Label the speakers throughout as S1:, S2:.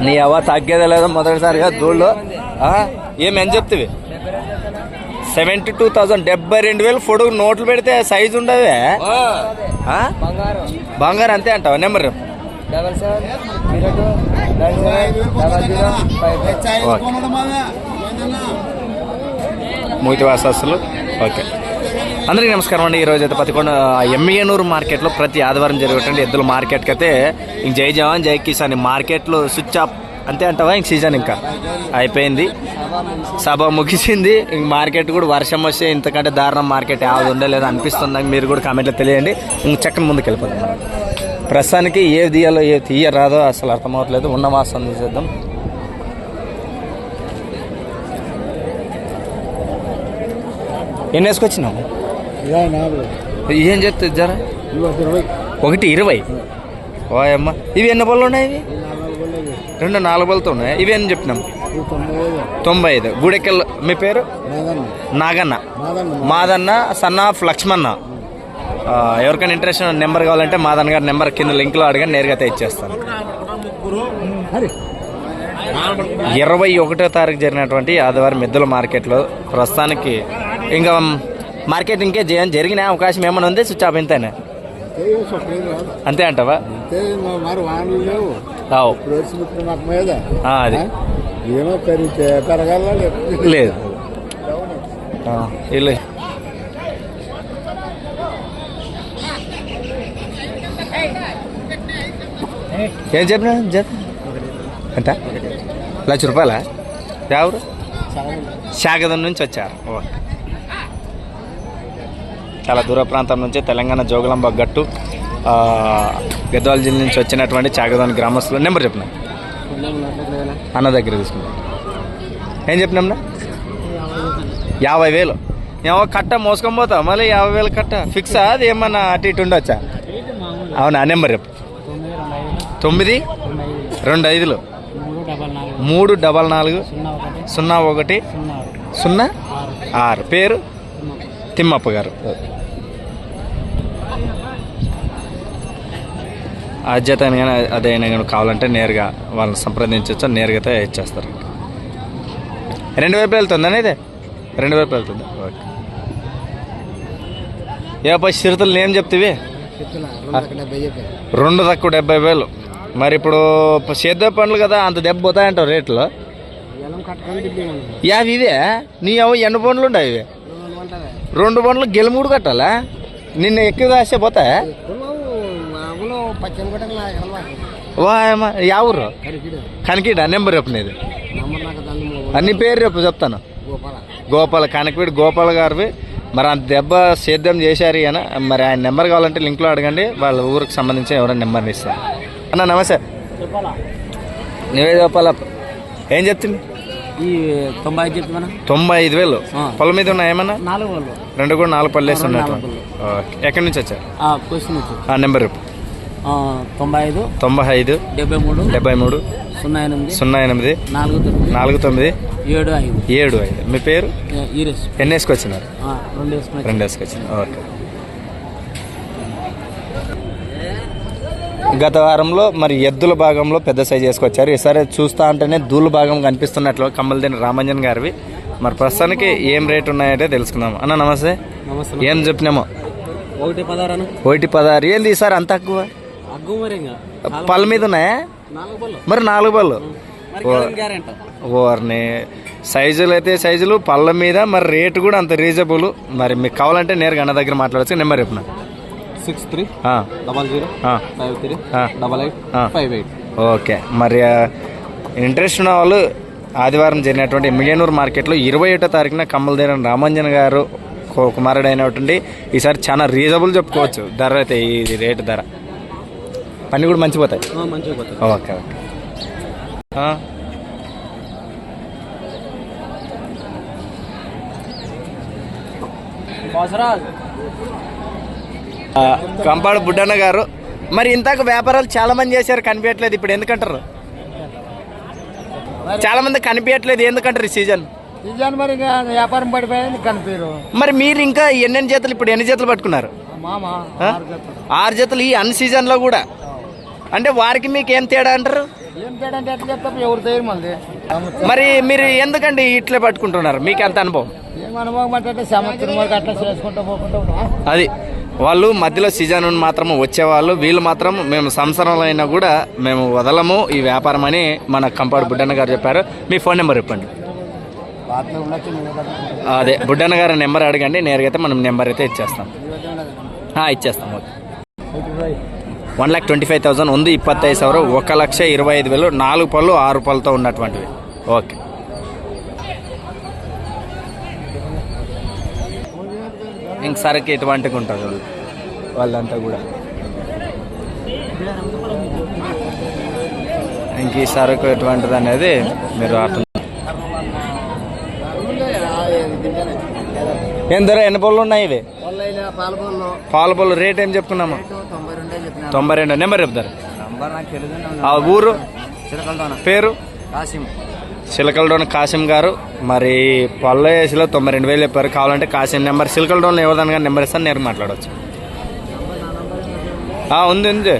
S1: నీ అవ్వ తగ్గేదే లేదా మొదటిసారిగా దూళ్ళు ఆ, ఏం ఎంత చెప్తివి? సెవెంటీ టూ థౌసండ్ డెబ్బై రెండు వేలు పొడుగు నోట్లు పెడితే సైజు ఉండవే?
S2: బంగారం
S1: అంతే అంటావా? నెంబర్ మూతి వాసస్సులు ఓకే. అందరికీ నమస్కారం అండి. ఈరోజు అయితే పతికొండ ఎమ్మియనూరు మార్కెట్లో ప్రతి ఆదివారం జరిగేటువంటి ఎద్దుల మార్కెట్కి అయితే ఇంక జై జవాన్ జై కిసాన్ మార్కెట్లో స్విచ్ ఆఫ్ అంతే అంటావా? ఇంక సీజన్ ఇంకా అయిపోయింది. సభ ముగిసింది. ఇంక మార్కెట్ కూడా వర్షం వస్తే ఇంతకంటే దారుణం మార్కెట్. యావది ఉండలేదు అనిపిస్తుంది మీరు కూడా కామెంట్లో తెలియండి. ఇంక చక్కని ముందుకు వెళ్ళిపోతాం ప్రస్తుతానికి ఏ తీయాలో ఏ తీయరాదో అసలు అర్థమవట్లేదు. ఉన్న వాసన తీసేద్దాం. ఎన్నేసుకొచ్చినావు ఏం చెప్తుంది జర? ఒకటి ఇరవై? ఓయమ్మ ఇవి ఎన్ని బళ్ళు ఉన్నాయి ఇవి? రెండు నాలుగు బళ్ళతో ఉన్నాయి? ఇవి ఎన్ని చెప్పినాం? తొంభై ఐదు. గుడెక్కల్ మీ పేరు? నాగన్న. మాదన్న. సన్ ఆఫ్ లక్ష్మణ ఆ, ఎవరికైనా ఇంట్రెస్ట్ నెంబర్ కావాలంటే మాదన్న గారి నెంబర్ కింద లింక్లో అడగని నేరుగా అయితే ఇచ్చేస్తాను ఇరవై ఒకటో తారీఖు జరిగినటువంటి ఆదివారం మిద్దల మార్కెట్లో ప్రస్తుతానికి ఇంకా మార్కెట్ ఇంకే జ- జరిగిన అవకాశం ఏమైనా ఉంది స్విచ్ ఆఫ్ ఇంతేనే? అంతే అంటావా?
S3: మరి వానలు లేవు
S1: అది.
S3: ఏమో పెరిగితే పెరగాల లేకపోతే
S1: లేదు ఇల్లు. ఏం చెప్పినా? చెప్ప. ఎంత? లక్ష రూపాయల? ఎవరు? శాగదం నుంచి వచ్చారు. ఓ. చాలా దూర ప్రాంతం నుంచి తెలంగాణ జోగులాంబ గట్టు గద్వాల జిల్లా నుంచి వచ్చినటువంటి చాగదాని గ్రామస్తులు. నెంబర్ చెప్పిన? అన్న దగ్గర తీసుకున్నాం ఏం చెప్పినాంనా యాభై వేలు. ఏమో కట్ట మోసుకొని పోతావు మళ్ళీ యాభై వేలు కట్ట. ఫిక్సా అది ఏమన్నా అటు ఇటు ఉండొచ్చా? అవునా? నెంబర్ చెప్పు. తొమ్మిది రెండు ఐదులు. మూడు డబల్ నాలుగు సున్నా ఒకటి సున్నా ఆరు. పేరు? తిమ్మప్ప గారు. అధ్యత కానీ అదైనా కానీ కావాలంటే నేరుగా వాళ్ళని సంప్రదించవచ్చు నేరుగా ఇచ్చేస్తారు. రెండు వైపు వెళ్తుందని ఇది రెండు వైపు వెళ్తుంది? ఓకే. ఏ పై చిరుతలు ఏం చెప్తివి? రెండు తక్కువ డెబ్బై వేలు. మరి ఇప్పుడు సేద్య పండ్లు కదా అంత దెబ్బ పోతాయంటావు రేట్లు? యావి ఇవే? నీ అవ ఎన్ని పండ్లు ఉండవు ఇవి? రెండు పండ్లు గెలుమూడు కట్టాలా? నిన్న ఎక్కువ కాసే పోతాయా? వా ఏమా యా ఊరు? కనికిడా. నెంబర్ చెప్పు నీది.
S2: నంబర్ నాకు దాన్ని
S1: అన్ని పేరు చెప్పు చెప్తాను.
S2: గోపాల.
S1: గోపాల్ కనకవీడి గోపాల్ గారివి. మరి అంత దెబ్బ సేద్యం చేశారు ఈయన. మరి ఆయన నెంబర్ కావాలంటే లింక్లో అడగండి. వాళ్ళ ఊరికి సంబంధించి ఎవరైనా నెంబర్ని ఇస్తారు. అన్న నమస్తే.
S2: చెప్పాలా
S1: నువ్వే చెప్పాలా ఏం చెప్తుంది?
S2: ఈ తొంభై ఐదు చెప్తున్నా
S1: తొంభై ఐదు వేలు. పొలం మీద ఉన్నాయి ఏమన్నా?
S2: నాలుగు
S1: రెండు కూడా నాలుగు పళ్ళు వేసి
S2: రెండు
S1: ఉన్నట్టు.
S2: నాలుగు
S1: ఓకే. ఎక్కడి నుంచి వచ్చారు?
S2: క్వశ్చన్ వచ్చి
S1: ఆ నెంబర్ చెప్పు.
S2: తొంభై ఐదు
S1: తొంభై ఐదు
S2: డెబ్బై మూడు
S1: డెబ్బై మూడు
S2: సున్నా ఎనిమిది
S1: సున్నా ఎనిమిది
S2: నాలుగు తొమ్మిది
S1: నాలుగు తొమ్మిది
S2: ఏడు ఐదు.
S1: ఏడు ఐదు. మీ పేరు?
S2: ఈరెస్
S1: ఎన్ని వేసుకొచ్చినారు?
S2: రెండు వేసుకుని
S1: రెండు వేసుకొచ్చినారు. ఓకే. గత వారంలో మరి ఎద్దుల భాగంలో పెద్ద సైజ్ వేసుకొచ్చారు. ఈసారి చూస్తా అంటేనే దూల భాగం కనిపిస్తున్నట్లు కమ్మలదేని రామంజన్ గారివి. మరి ప్రస్తుతానికి ఏం రేట్ ఉన్నాయంటే తెలుసుకుందాం. అన్న నమస్తే. ఏం చెప్పినామో?
S2: ఒకటి పదారాను
S1: ఒకటి పదహారు. ఏంది ఈసారి అంత తక్కువ? పళ్ళ మీద ఉన్నాయా? మరి నాలుగు పళ్ళు ఓర్ని సైజులు అయితే సైజులు పళ్ళ మీద మరి రేటు కూడా అంత రీజనబుల్ మరి మీకు కావాలంటే నేరుగా అన్న దగ్గర మాట్లాడచ్చు నెంబర్ చెప్పిన
S2: six three double zero five three. Double eight. Five eight.
S1: Okay. మరి ఇంట్రెస్ట్ ఉన్న వాళ్ళు ఆదివారం జరిగినటువంటి మిగనూరు మార్కెట్లో ఇరవై ఒకటో తారీఖున కమ్మలదేన రామంజన్ గారు కుమారుడు అయినటువంటి ఈసారి చాలా రీజనబుల్ చెప్పుకోవచ్చు ధర అయితే ఈ రేటు ధర. పని కూడా మంచి పోతాయి
S2: మంచిగా
S1: ఓకే ఓకే. కంపాడు బుడ్డన్న గారు. మరి ఇంతకు వ్యాపారాలు చాలా మంది చేశారు కనిపించట్లేదు ఇప్పుడు ఎందుకంటారు? చాలా మంది కనిపించట్లేదు ఎందుకంటారు ఈ సీజన్?
S3: సీజన్ మరి వ్యాపారం పడిపోయింది కనిపించరు
S1: మరి మీరు ఇంకా ఎన్నెన్ని జతలు ఇప్పుడు ఎన్ని జతలు పట్టుకున్నారు? ఆరు జతలు ఈ అన్ సీజన్లో కూడా. అంటే వారికి మీకు ఏం తేడా అంటారు? మరి మీరు ఎందుకండి ఇట్లే పట్టుకుంటున్నారు? మీకు ఎంత అనుభవం? అది. వాళ్ళు మధ్యలో సీజన్ మాత్రం వచ్చేవాళ్ళు. వీళ్ళు మాత్రం మేము సంవత్సరంలో అయినా కూడా మేము వదలము ఈ వ్యాపారం అని మన కంపాడు బుడ్డన్న గారు చెప్పారు. మీ ఫోన్ నెంబర్
S3: ఇప్పండి
S1: అదే బుడ్డన్న గారి నెంబర్ అడగండి. నేరుగా అయితే మనం నెంబర్ అయితే ఇచ్చేస్తాం. ఇచ్చేస్తాం. Okay. One lakh twenty five thousand ఉంది ఇప్పత్తైదు ಸಾವಿರ ఒక లక్ష ఇరవై ఐదు వేలు నాలుగు పళ్ళు ఆరు పళ్ళతో ఉన్నటువంటివి. ఓకే. ఇంక సరికి ఎటువంటివి ఉంటుంది వాళ్ళు? వాళ్ళంతా కూడా. ఇంక ఈ సరుకు ఎటువంటిది అనేది మీరు అర్థం ఏం ధర? ఎన్ని పళ్ళు ఉన్నాయి ఇవి?
S3: పాల పళ్ళు
S1: రేట్ ఏం చెప్పుకున్నాము
S3: తొంభై రెండే
S1: నెంబర్ చెప్తారు. ఆ ఊరు? పేరు?
S3: కాసిం.
S1: సిలకలడోన్ కాసిం గారు. మరి పళ్ళ ఏసీలో తొంభై రెండు వేలు చెప్పారు. కావాలంటే కాసిం నెంబర్ సిలకలడోన్లో ఎవరిదాని కానీ నెంబర్ ఇస్తాను నేరు మాట్లాడవచ్చు ఆ, ఉంది ఉంది.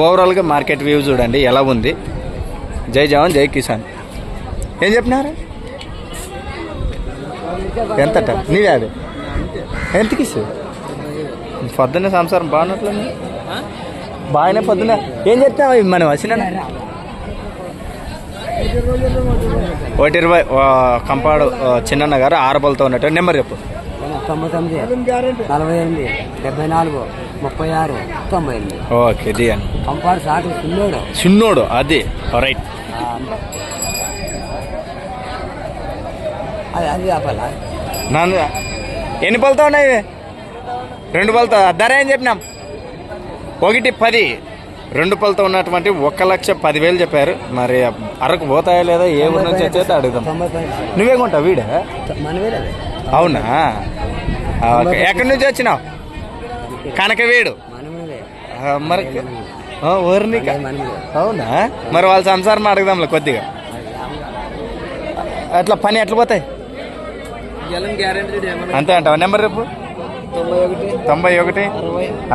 S1: ఓవరాల్గా మార్కెట్ వ్యూ చూడండి ఎలా ఉంది? జై జవాన్ జై కిసాన్. ఏం చెప్పినారు? ఎంతట నీవే అది ఎంతకి ఇస్తావు పొద్దున్నే సంసారం బాగున్నట్లుంది. బాగానే పొద్దున్న. ఏం చెప్తావు మనం వచ్చిన? ఒకటి ఇరవై కంపాడు చిన్నన్న గారు ఆరబలతో ఉన్నట్టు. నెంబర్ చెప్పు.
S2: తొంభై తొమ్మిది నలభై ఎనిమిది డెబ్బై నాలుగు ముప్పై ఆరు తొంభై ఎనిమిది.
S1: ఓకే దియన్
S2: కంపాడు సాటి చిన్నోడు
S1: చిన్నోడు అది రైట్
S2: అది అది చెప్పాలా
S1: నన్ను ఎన్ని పలుతో ఉన్నాయి? రెండు పలుతో ధర ఏం చెప్పినాం? ఒకటి పది. రెండు పలుతో ఉన్నటువంటి ఒక లక్ష పదివేలు చెప్పారు. మరి అరకు పోతాయా లేదా ఏ ఊరు నుంచి వచ్చేది అడుగుదాం. నువ్వే కొంటావు? వీడే? అవునా? ఎక్కడి నుంచి వచ్చినావు? కనకవీడు. మరి
S2: మనమే
S1: అవునా? మరి వాళ్ళ సంసారం అడుగుదాంలే కొద్దిగా. అట్లా పని ఎట్లా పోతాయి? అంతే అంటావా? నెంబర్ రేపు
S2: తొంభై ఒకటి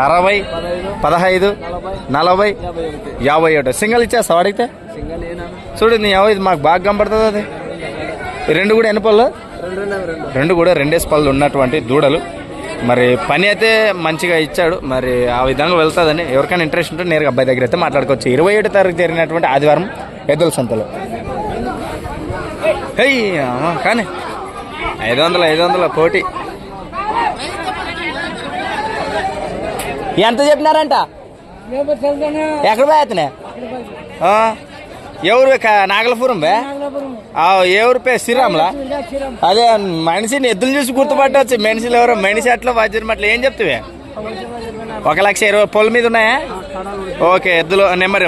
S2: అరవై పదహైదు నలభై యాభై ఒకటి.
S1: సింగల్ ఇచ్చేస్తావు అడిగితే? చూడు నీ యాభై ఇది మాకు బాగా కనపడుతుంది అది. రెండు కూడా ఎన్ని పళ్ళు?
S2: రెండు రెండు రెండు
S1: రెండు కూడా రెండేసి పళ్ళు ఉన్నటువంటి దూడలు. మరి పని అయితే మంచిగా ఇచ్చాడు. మరి ఆ విధంగా వెళ్తుందని ఎవరికైనా ఇంట్రెస్ట్ ఉంటే నేరుగా అబ్బాయి దగ్గర అయితే మాట్లాడుకోవచ్చు. ఇరవై ఏడు తారీఖు జరిగినటువంటి ఆదివారం ఎద్దుల సంతలో. కానీ ఐదు వందలు ఐదు వందల కోటి ఎంత చెప్పినారంట? ఎక్కడ పోయేతనే ఎవరు నాగలపురం బే ఎవరు పే? శ్రీరాములా? అదే మనిషిని ఎద్దులు చూసి గుర్తుపట్టవచ్చు మనుషులు ఎవరో? మనిషి అట్లా వజ్రం అట్లా ఏం చెప్తావే? ఒక లక్ష ఇరవై పొల మీద ఉన్నాయా? ఓకే ఎద్దులు నెంబర్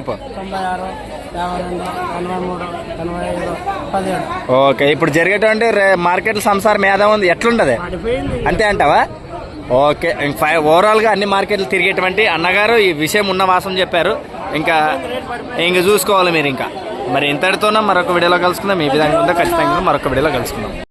S2: పదిహేడు
S1: ఓకే ఇప్పుడు జరిగేటువంటి మార్కెట్ సంసారం ఏదా ఉంది. ఎట్లుంటది
S2: పడిపోయింది
S1: అంతే అంటావా? ఓకే ఇంక ఫై ఓవరాల్గా అన్ని మార్కెట్లు తిరిగేటువంటి అన్నగారు ఈ విషయం ఉన్న వాసం చెప్పారు. ఇంకా ఇంక చూసుకోవాలి మీరు ఇంకా. మరి ఇంతటితోనే మరొక వీడియోలో కలుసుకుందాం. ఈ విధంగా ఉందో ఖచ్చితంగా మరొక వీడియోలో కలుసుకుందాం.